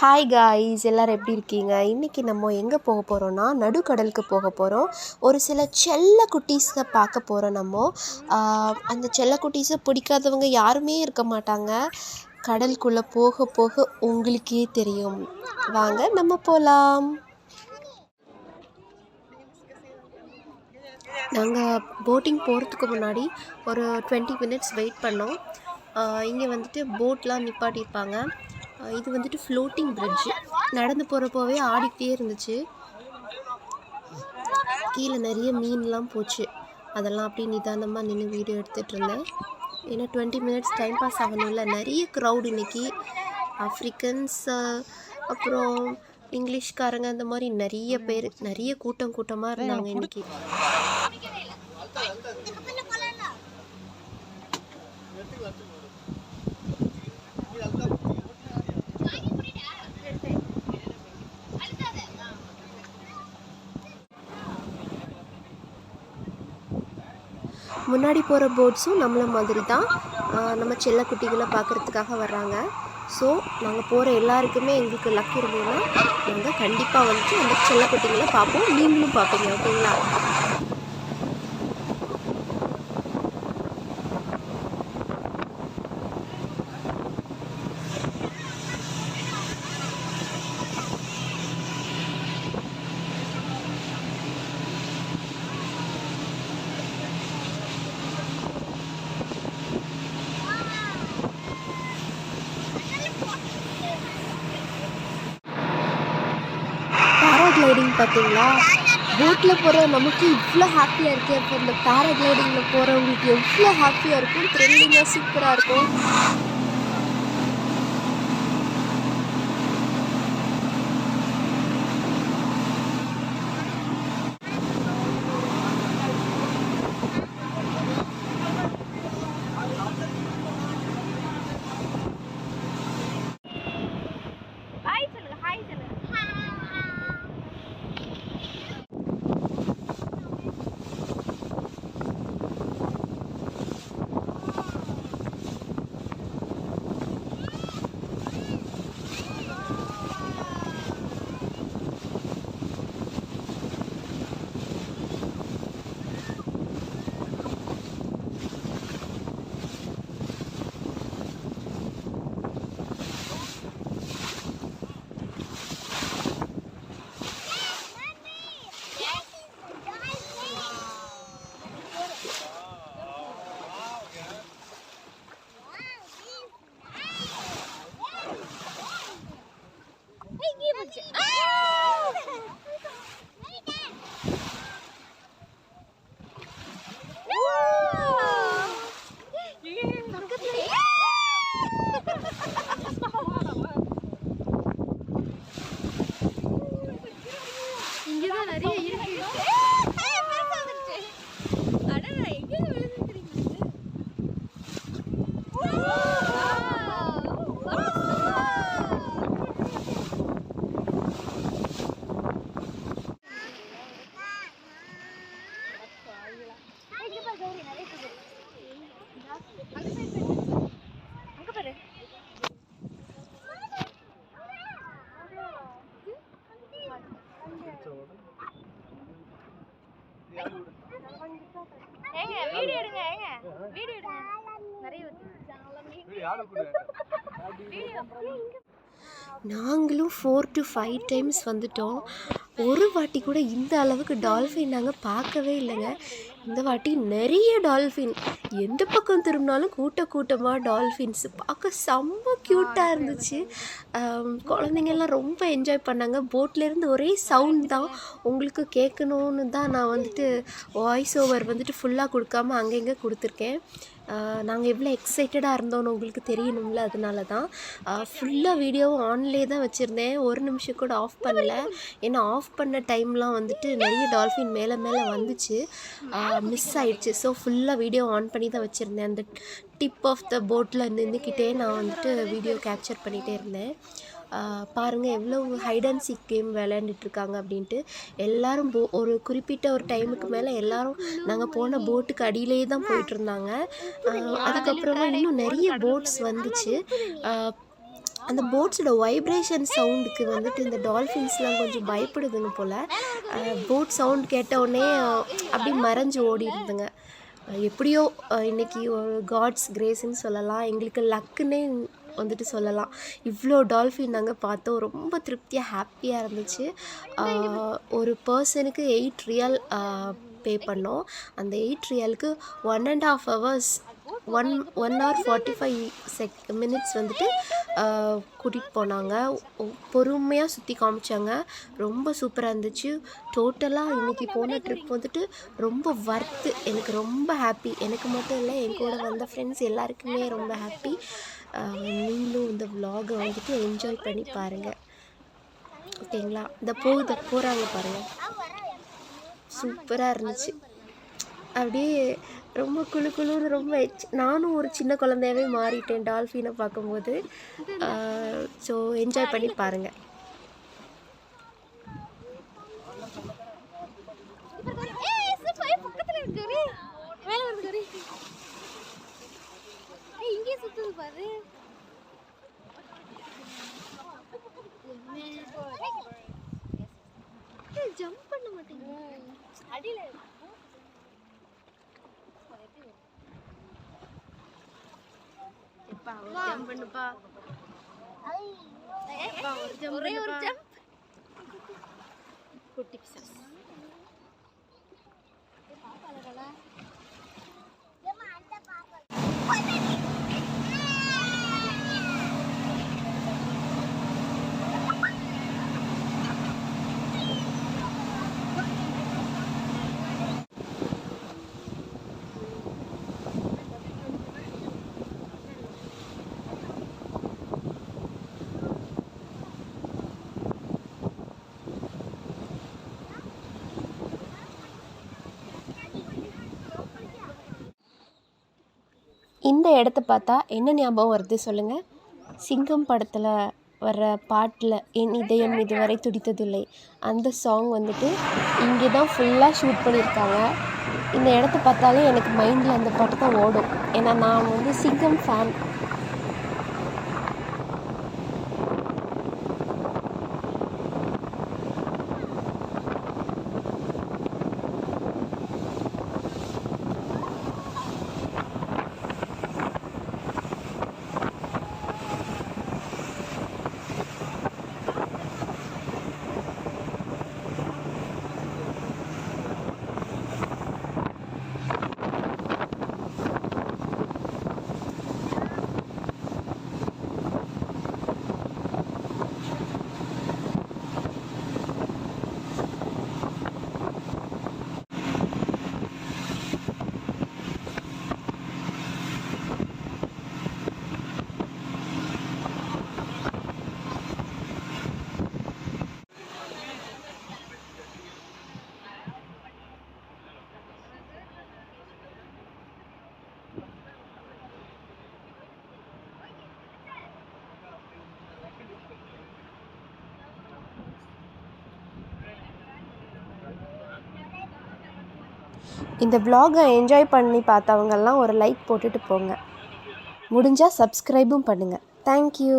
Hi guys எல்லோரும் எப்படி இருக்கீங்க? இன்றைக்கி நம்ம எங்கே போக போகிறோன்னா நடுக்கடலுக்கு போக போகிறோம் ஒரு சில செல்ல குட்டீஸை பார்க்க போகிறோம் நம்ம. அந்த செல்ல குட்டீஸை பிடிக்காதவங்க யாருமே இருக்க மாட்டாங்க. கடலுக்குள்ளே போக போக உங்களுக்கே தெரியும். வாங்க நம்ம போகலாம் நாங்கள் போட்டிங் போகிறதுக்கு முன்னாடி ஒரு டுவெண்ட்டி மினிட்ஸ் வெயிட் பண்ணோம். இங்கே வந்துட்டு போட்லாம் நிப்பாட்டியிருப்பாங்க. இது வந்துட்டு ஃப்ளோட்டிங் bridge. நடந்து போகிறப்போவே ஆடிக்கிட்டே இருந்துச்சு. கீழே நிறைய மீன்லாம் போச்சு. அதெல்லாம் அப்படியே நிதானமாக நின்று வீடியோ எடுத்துகிட்டு இருந்தேன். ஏன்னா டுவெண்ட்டி மினிட்ஸ் டைம் பாஸ் ஆகணும்ல. நிறைய க்ரௌட் இன்னைக்கு. ஆஃப்ரிக்கன்ஸ் அப்புறம் இங்கிலீஷ்காரங்க இந்த மாதிரி நிறைய பேர் நிறைய கூட்டம் கூட்டமாக இருந்தாங்க இன்னைக்கு. முன்னாடி போகிற போட்ஸும் நம்மளை மாதிரி தான் நம்ம செல்ல குட்டிகளை பார்க்குறதுக்காக வர்றாங்க. ஸோ நாங்கள் போகிற எல்லாருக்குமே எங்களுக்கு லக் இருந்ததுன்னா நாங்கள் கண்டிப்பாக வந்துட்டு அந்த செல்ல குட்டிகளை பார்ப்போம். நீங்களும் பார்ப்பீங்க ஓகேங்களா பார்த்தீங்களா? போட்டில் போகிற நமக்கு இவ்வளோ ஹாப்பியாக இருக்குது அப்போ இந்த பேராகிளைடிங்கில் போகிறவங்களுக்கு எவ்வளோ ஹாப்பியாக இருக்கும். த்ரில்லிங்காக சூப்பராக இருக்கும் ஹாய் சொல்லுங்க ஹாய் சொல்லுங்க இங்கே போச்சு இங்கதான் நிறைய இருக்கு அடடா எங்க விழுந்துருக்கீங்க அங்க பாரு ஏங்க வீடியோ எடுங்க ஏங்க வீடியோ எடுங்க நிறைய வீடியோ நாங்களும் ஃபோர் டு ஃபைவ் டைம்ஸ் வந்துட்டோம். ஒரு வாட்டி கூட இந்த அளவுக்கு டால்ஃபின் நாங்கள் பார்க்கவே இல்லைங்க. இந்த வாட்டி நிறைய டால்ஃபின். எந்த பக்கம் திரும்பினாலும் கூட்ட கூட்டமாக டால்ஃபின்ஸ். பார்க்க செம்ம க்யூட்டாக இருந்துச்சு. குழந்தைங்கள்லாம் குழந்தைங்க எல்லாம் ரொம்ப என்ஜாய் பண்ணாங்க. போட்லேருந்து ஒரே சவுண்ட் தான் உங்களுக்கு கேட்கணுன்னு தான் நான் வந்துட்டு வாய்ஸ் ஓவர் வந்துட்டு ஃபுல்லாக கொடுக்காம அங்கங்கே கொடுத்துருக்கேன். நாங்கள் எவ்வளோ எக்ஸைட்டடாக இருந்தோன்னு உங்களுக்கு தெரியணும்ல அதனால தான். ஃபுல்லாக வீடியோவும் ஆன்லேயே தான் வச்சுருந்தேன். ஒரு நிமிஷம் கூட ஆஃப் பண்ணல. ஏன்னா ஆஃப் பண்ண டைம்லாம் வந்துட்டு நிறைய டால்ஃபின் மேலே மேலே வந்துச்சு. மிஸ் ஆயிடுச்சு. ஸோ ஃபுல்லாக வீடியோ ஆன் பண்ணி தான் வச்சுருந்தேன். அந்த டிப் ஆஃப் த போட்டில் நின்றுக்கிட்டே நான் வந்துட்டு வீடியோ கேப்சர் பண்ணிகிட்டே இருந்தேன். பாருங்கள் எவ்வளோ ஹைட் அண்ட் சீக் கேம் விளையாண்டுட்ருக்காங்க அப்படின்ட்டு. எல்லாரும் போ ஒரு குறிப்பிட்ட ஒரு டைமுக்கு மேலே எல்லோரும் நாங்கள் போன போட்டுக்கு அடியிலே தான் போயிட்டுருந்தாங்க அதுக்கப்புறமா இன்னும் நிறைய போட்ஸ் வந்துச்சு. அந்த போட்ஸோட வைப்ரேஷன் சவுண்டுக்கு வந்துட்டு இந்த டால்ஃபின்ஸ்லாம் கொஞ்சம் பயப்படுதுங்க போல். போட் சவுண்ட் கேட்டவுடனே அப்படி அப்படியே மறைஞ்சு ஓடி இருந்துங்க எப்படியோ இன்னைக்கு ஒரு காட்ஸ் கிரேஸ்ன்னு சொல்லலாம். எங்களுக்கு லக்குன்னே வந்துட்டு சொல்லலாம். இவ்வளோ டால்ஃபின் நாங்கள் பார்த்தோம். ரொம்ப திருப்தியாக ஹாப்பியாக இருந்துச்சு. ஒரு பர்சனுக்கு எயிட் ரியல் பே பண்ணோம். அந்த eight ரியலுக்கு one and half hours one one hour forty five check minutes வந்துட்டு கூட்டிகிட்டு போனாங்க. பொறுமையாக சுற்றி காமிச்சாங்க. ரொம்ப சூப்பராக இருந்துச்சு. டோட்டலாக இன்றைக்கி போன ட்ரிப் வந்துட்டு ரொம்ப ஒர்த்து எனக்கு ரொம்ப ஹாப்பி எனக்கு மட்டும் இல்லை என் கூட வந்த ஃப்ரெண்ட்ஸ் எல்லாருக்குமே ரொம்ப ஹாப்பி நீங்களும் இந்த விலாகை வந்துட்டு என்ஜாய் பண்ணி பாருங்கள் ஓகேங்களா இந்த போகுது போகிறாங்க பாருங்கள் சூப்பராக இருந்துச்சு. அப்படியே ரொம்ப குளு குளுன்னு ரொம்ப நானும் ஒரு சின்ன குழந்தையாவே மாறிட்டேன் டால்ஃபினை பார்க்கும்போது ஸோ என்ஜாய் பண்ணி பாருங்கள் ஏய் சூப்பர் ஏய், பக்கத்துல இருக்கு கரி மேல வருது கரி ஏய் இங்கே சுத்துது பாரு ஜம்ப் பண்ண மாட்டேங்குது அடியில பண்ணுப்பா ஒரே இந்த இடத்த பார்த்தா என்ன ஞாபகம் வருது சொல்லுங்கள் சிங்கம் படத்தில் வர்ற பாட்டில் என் இதயம் இதுவரை துடித்ததில்லை. அந்த சாங் வந்துட்டு இங்கே தான் ஃபுல்லாக ஷூட் பண்ணியிருக்காங்க. இந்த இடத்த பார்த்தாலே எனக்கு மைண்டில் அந்த பாட்டு தான் ஓடும். ஏன்னா நான் வந்து சிங்கம் ஃபேன் இந்த வ்ளாகை என்ஜாய் பண்ணி பார்த்தவங்கெல்லாம் ஒரு லைக் போட்டுட்டு போங்க. முடிஞ்சால் சப்ஸ்கிரைபும் பண்ணுங்கள் தேங்க்யூ